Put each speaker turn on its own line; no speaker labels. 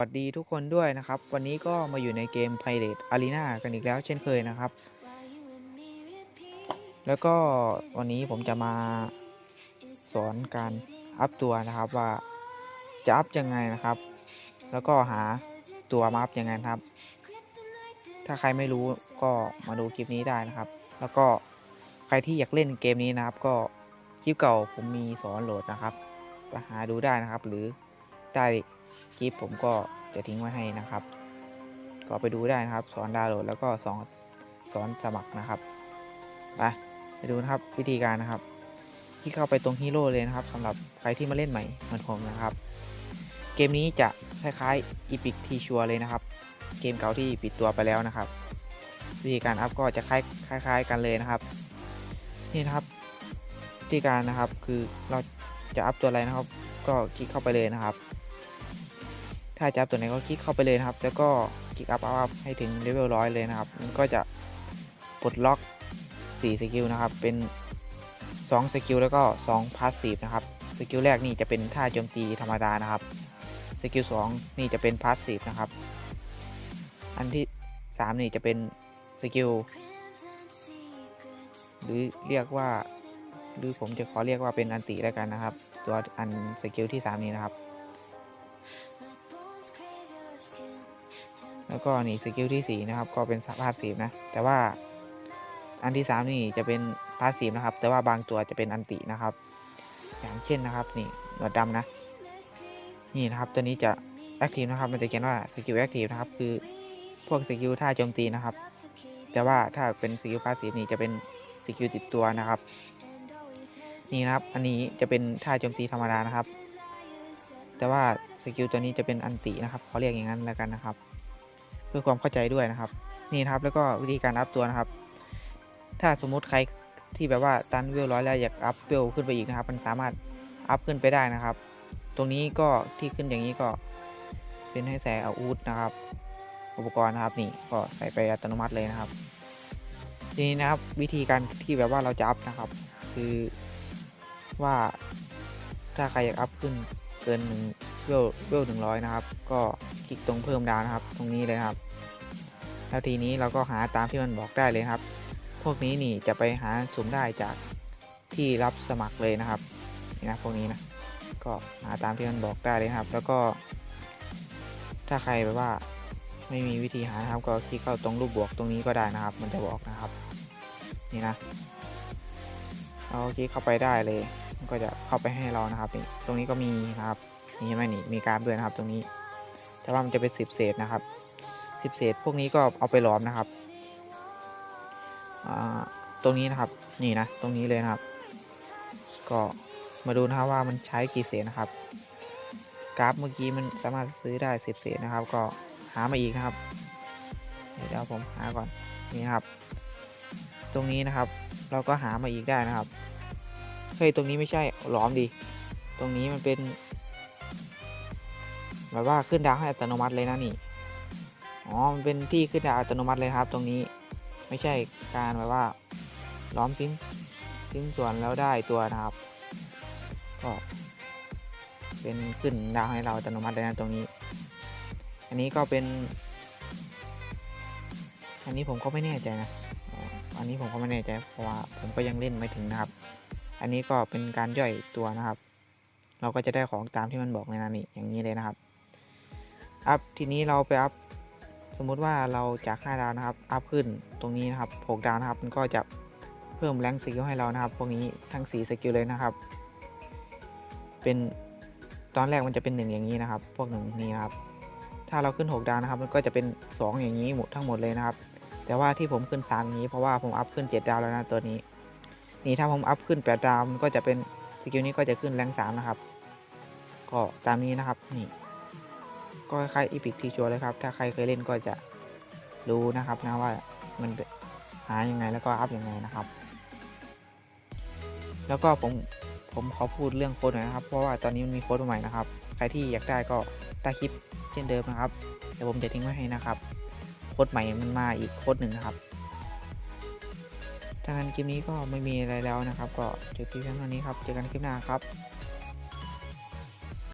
สวัสดีทุกคนด้วยนะครับ วันนี้ก็มาอยู่ในเกม Pirate Arena กันอีกแล้วเช่นเคยนะครับ แล้วก็วันนี้ผมจะมาสอนการอัพตัวนะครับว่าจะอัพยังไงนะครับ แล้วก็หาตัวมาอัพยังไงครับ ถ้าใครไม่รู้ก็มาดูคลิปนี้ได้นะครับ แล้วก็ใครที่อยากเล่นเกมนี้นะครับ ก็คลิปเก่าผมมีสอนโหลดนะครับไปหาดูได้นะครับ หรือใต้ คลิปผมก็จะทิ้งไว้ให้นะครับ ก็ไปดูได้นะครับ สอนดาวน์โหลดแล้วก็สอนสอนสมัครนะครับไปไปดูนะครับวิธีการนะครับที่เข้าไปตรงฮีโร่เลยนะครับสำหรับใครที่มาเล่นใหม่เหมือนผมนะครับ เกมนี้จะคล้ายๆ Epic t ีชัวเลยนะครับ เกมเก่าที่ปิดตัวไปแล้วนะครับ วิธีการอัพก็จะคล้ายคล้ายๆกันเลยนะครับ นี่นะครับวิธีการนะครับคือเราจะอัพตัวอะไรนะครับ ก็คลิกเข้าไปเลยนะครับ ถ้าจะอัพตัวไหนก็คลิกเข้าไปเลยนะครับ แล้วก็คลิกอัพอัพอพให้ถึงเลเวลร้อยเลยนะครับ มันก็จะปลดล็อก4สกิลนะครับ เป็น2สกิลแล้วก็2พาสซีฟนะครับ สกิลแรกนี่จะเป็นท่าโจมตีธรรมดานะครับ สกิล2นี่จะเป็นพาสซีฟนะครับ อันที่ 3 นี่จะเป็นสกิลหรือเรียกว่า หรือผมจะขอเรียกว่าเป็นอันติแล้วกันนะครับ ตัวอันสกิลที่ 3 นี้นะครับ แล้วก็นี่สกิลที่4นะครับก็เป็นพาสซีฟนะ แต่ว่าอันที่ 3 นี่จะเป็นพาสซีฟนะครับ แต่ว่าบางตัวจะเป็นอันตินะครับ อย่างเช่นนะครับนี่หนวดดำนะ นี่นะครับตัวนี้จะแอคทีฟนะครับมันจะเขียนว่าสกิลแอคทีฟนะครับคือพวกสกิลท่าโจมตีนะครับ แต่ว่าถ้าเป็นสกิลพาสซีฟนี่จะเป็นสกิลติดตัวนะครับ นี่นะครับอันนี้จะเป็นท่าโจมตีธรรมดานะครับ แต่ว่าสกิลตัวนี้จะเป็นอันตินะครับเขาเรียกอย่างนั้นแล้วกันนะครับ เพื่อความเข้าใจด้วยนะครับ นี่นะครับแล้วก็วิธีการอัพตัวนะครับ ถ้าสมมุติใครที่แบบว่าตันเวลร้อยแล้วอยากอัพเวลขึ้นไปอีกนะครับ มันสามารถอัพขึ้นไปได้นะครับ ตรงนี้ก็ที่ขึ้นอย่างนี้ก็เป็นให้ใส่อาวุธนะครับ อุปกรณ์นะครับนี่ก็ใส่ไปอัตโนมัติเลยนะครับทีนี้นะครับวิธีการที่แบบว่าเราจะอัพนะครับ คือว่าถ้าใครอยากอัพขึ้น กินหนึ่งเวลเวลหนึ่งร้อยนะครับ ก็คลิกตรงเพิ่มดาวนะครับ ตรงนี้เลยครับ แล้วทีนี้เราก็หาตามที่มันบอกได้เลยครับ พวกนี้นี่จะไปหาสุ่มได้จากที่รับสมัครเลยนะครับนี่นะพวกนี้นะก็หาตามที่มันบอกได้เลยครับ แล้วก็ ถ้าใครแบบว่าไม่มีวิธีหานะครับ ก็คลิกเข้าตรงรูปบวกตรงนี้ก็ได้นะครับ มันจะบอกนะครับ นี่นะเราคลิกเข้าไปได้เลย ก็จะเข้าไปให้เรานะครับตรงนี้ก็มีนะครับนี่ไหมนี่มีกราฟด้วยนะครับ ตรงนี้ แต่ว่ามันจะเป็นสิบเศษนะครับสิบเศษพวกนี้ก็เอาไปหลอมนะครับตรงนี้นะครับนี่นะตรงนี้เลยนะครับ ก็มาดูนะครับว่ามันใช้กี่เศษนะครับ กราฟเมื่อกี้มันสามารถซื้อได้สิบเศษนะครับ ก็หามาอีกนะครับเดี๋ยวผมหาก่อนนี่นะครับ ตรงนี้นะครับ เราก็หามาอีกได้นะครับ เฮ้ยตรงนี้ไม่ใช่หลอมดี ตรงนี้มันเป็นแบบว่าขึ้นดาวให้อัตโนมัติเลยนะนี่อ๋อมันเป็นที่ขึ้นดาวอัตโนมัติเลยครับ ตรงนี้ไม่ใช่การแบบว่าล้อมสิ้นสิ้นส่วนแล้วได้ตัวนะครับ ก็เป็นขึ้นดาวให้เราอัตโนมัติเลยนะตรงนี้ อันนี้ก็เป็น อันนี้ผมก็ไม่แน่ใจนะอันนี้ผมก็ไม่แน่ใจเพราะว่าผมก็ยังเล่นไม่ถึงนะครับ อันนี้ก็เป็นการย่อยตัวนะครับ เราก็จะได้ของตามที่มันบอกในนั้นนี่อย่างนี้เลยนะครับ อัพทีนี้เราไปอัพสมมุติว่าเราจาก5ดาวนะครับ อัพขึ้นตรงนี้นะครับ6ดาวนะครับ มันก็จะเพิ่มแรงสกิลให้เรานะครับ พวกนี้ทั้ง4สกิลเลยนะครับ เป็นตอนแรกมันจะเป็น 1 อย่างนี้นะครับ พวกหนึ่งนี้นะครับ ถ้าเราขึ้น 6 ดาวนะครับ มันก็จะเป็น 2 อย่างนี้หมดทั้งหมดเลยนะครับ แต่ว่าที่ผมขึ้น3อย่างนี้เพราะว่าผมอัพขึ้น 7 ดาวแล้วนะตัวนี้ นี่ถ้าผมอัพขึ้น8ดดาวมันก็จะเป็นสกิลนี้ก็จะขึ้นแรง3นะครับ ก็ตามนี้นะครับนี่ก็คล้ายอีพิกทีชัวเลยครับ ถ้าใครเคยเล่นก็จะรู้นะครับนะว่ามันเป็นหายังไงแล้วก็อัพยังไงนะครับ แล้วก็ผมผมขอพูดเรื่องโค้ดหน่อยนะครับ เพราะว่าตอนนี้มันมีโค้ดใหม่นะครับ ใครที่อยากได้ก็ใต้คลิปเช่นเดิมนะครับ เดี๋ยวผมจะทิ้งไว้ให้นะครับ โค้ดใหม่มันมาอีกโค้ดหนึ่งนะครับ ถ้างั้นคลิปนี้ก็ไม่มีอะไรแล้วนะครับ ก็จบที่เพียงเท่านี้ครับ เจอกันคลิปหน้าครับ